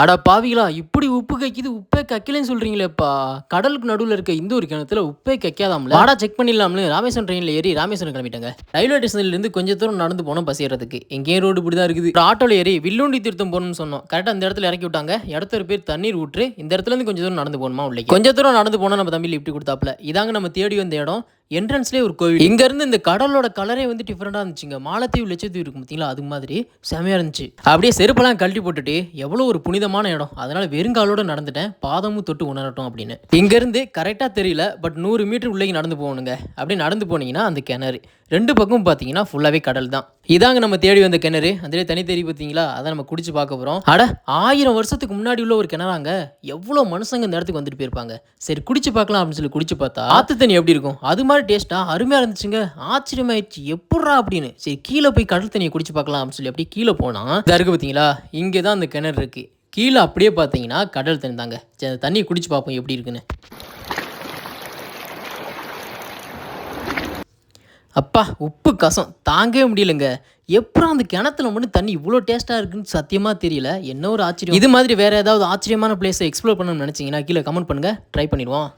அட பாவிகளா இப்படி உப்பு கைக்குது உப்பே கக்கலன்னு சொல்றீங்களேப்பா. கடலுக்கு நடுவில் இருக்க இந்த ஒரு கிணத்துல உப்பே கைக்காதாம்ல. ஆடா செக் பண்ணிடலாம்னு ராமேஸ்வரம் ட்ரெயினில் ஏறி ராமேஸ்வரம் கிளம்பிட்டாங்க. ரயில்வே ஸ்டேஷன்ல இருந்து கொஞ்சம் தூரம் நடந்து போனோம் பசியறதுக்கு ஏறதுக்கு. ரோடு இப்படி தான் இருக்குது. ஆட்டோல ஏறி வில்லுண்டி திருத்தம் போகணும்னு சொன்னோம். கரெக்டாக அந்த இடத்துல இறக்கி விட்டாங்க. இடத்துல பேர் தண்ணீர் ஊற்று. இந்த இடத்துல இருந்து கொஞ்சம் தூரம் நடந்து போகணுமா உள்ளே கொஞ்சம் தூரம் நடந்து போனால் நம்ம தம்பி லிஃப்ட் கொடுத்தாப்புல. இதாங்க நம்ம தேடி வந்த இடம். என்ட்ரன்ஸ்லேயே ஒரு கோவில் இங்கேருந்து இந்த கடலோட கலரே வந்து டிஃப்ரெண்டாக இருந்துச்சுங்க. மாலத்தீவு லட்சத்தீவு இருக்கும் பார்த்தீங்களா அது மாதிரி செமையாக இருந்துச்சு. அப்படியே செருப்பெல்லாம் கழட்டி போட்டுட்டு எவ்வளோ ஒரு புனிதமான இடம். அதனால் வெறுங்காலோடு நடந்துட்டேன். பாதமும் தொட்டு உணரட்டும் அப்படின்னு. இங்கேருந்து கரெக்டாக தெரியல பட் நூறு மீட்டர் உள்ளே நடந்து போகணுங்க. அப்படியே நடந்து போனீங்கன்னா அந்த கிணறு. ரெண்டு பக்கமும் பார்த்தீங்கன்னா ஃபுல்லாகவே கடல் தான். இதாங்க நம்ம தேடி வந்த கிணறு. அதிலே தனி தேடி பார்த்தீங்களா அதை நம்ம குடிச்சு பார்க்க போகிறோம் அட ஆயிரம் வருஷத்துக்கு முன்னாடி உள்ள ஒரு கிணறாங்க. எவ்வளோ மனுஷங்க இந்த இடத்துக்கு வந்துட்டு போயிருப்பாங்க. சரி குடிச்சு பார்க்கலாம் அப்படின்னு சொல்லி குடிச்சு பார்த்தா ஆத்து தண்ணி எப்படி இருக்கும்? அது மாதிரி டேஸ்ட்டாக அருமையாக இருந்துச்சுங்க. ஆச்சரியமாயிடுச்சு. எப்பட்றா அப்படின்னு. சரி கீழே போய் கடல் தண்ணியை குடிச்சு பார்க்கலாம் அப்படின்னு சொல்லி அப்படியே கீழே போனால் இதா இருக்கு பார்த்தீங்களா இங்கே தான் அந்த கிணறு இருக்குது கீழே அப்படியே பார்த்தீங்கன்னா கடல் தண்ணி தாங்க. சரி அந்த தண்ணியை குடிச்சு பார்ப்போம் எப்படி இருக்குன்னு. அப்பா உப்பு கசம் தாங்கவே முடியலங்க. எப்பறம் அந்த கிணத்துல மட்டும் தண்ணி இவ்வளோ டேஸ்ட்டாக இருக்குன்னு சத்தியமாக தெரியல. என்ன ஒரு ஆச்சரியம். இது மாதிரி வேறு ஏதாவது ஆச்சரியமான பிளேஸை எக்ஸ்ப்ளோர் பண்ணணும்னு நினச்சிங்கன்னா கீழே கமெண்ட் பண்ணுங்கள் ட்ரை பண்ணிடுவோம்.